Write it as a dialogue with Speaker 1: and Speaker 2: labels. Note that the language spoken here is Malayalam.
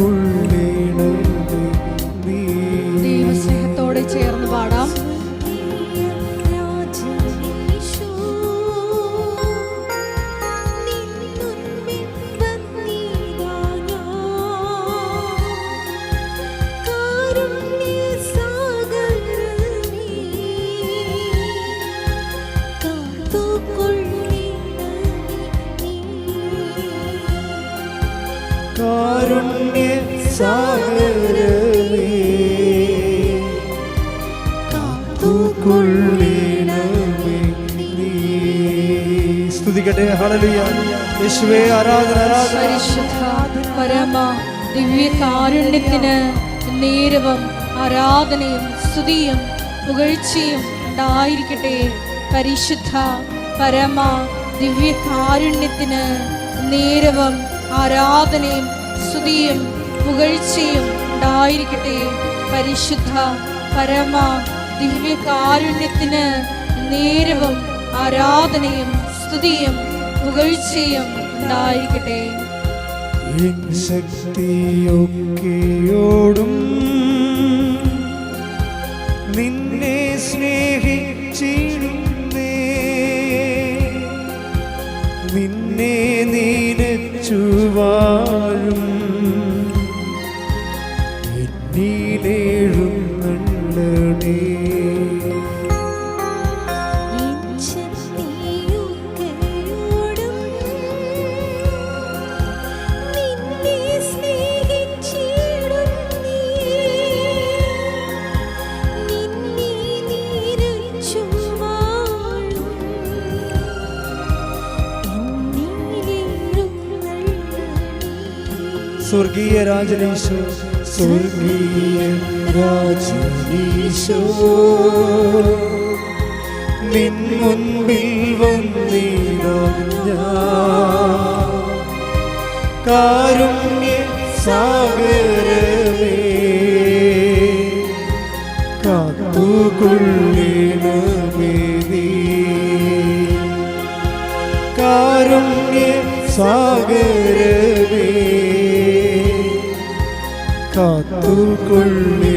Speaker 1: Purim. കാരുണ്യ സാഗരമേ. കാത്തുകൊള്ളണമേ നീ. സ്തുതിക്കട്ടെ. ഹല്ലേലൂയ. യേശുവേ ആരാധന ആരാധന.
Speaker 2: പരമ ദിവ്യ കാരുണ്യത്തിന് ആരാധനയും സ്തുതിയും പുകഴ്ചയും ഉണ്ടായിരിക്കട്ടെ. പരിശുദ്ധ പരമ ദിവ്യ കാരുണ്യത്തിന് നേരവും ആരാധനയും സ്തുതിയും പുകഴ്ചയും ഉണ്ടായിരിക്കട്ടെ. പരിശുദ്ധ പരമ ദിവ്യ കാരുണ്യത്തിന് നേരവും ആരാധനയും സ്തുതിയും പുകഴ്ചയും ഉണ്ടായിരിക്കട്ടെ.
Speaker 1: ശക്തിയൊക്കെയോടും To varım. സ്വർഗീയ രാജനീശോ സ്വർഗീയ രാജനീശോ. നിൻ മുൻപിൽ വന്നിടാം ഞാൻ കാരുണ്യ സാഗരമേ. കാത്തുകൊള്ളണമേ നീ. കാരുണ്യ സാഗരമേ. കാത്തുകൊള്ളണമേ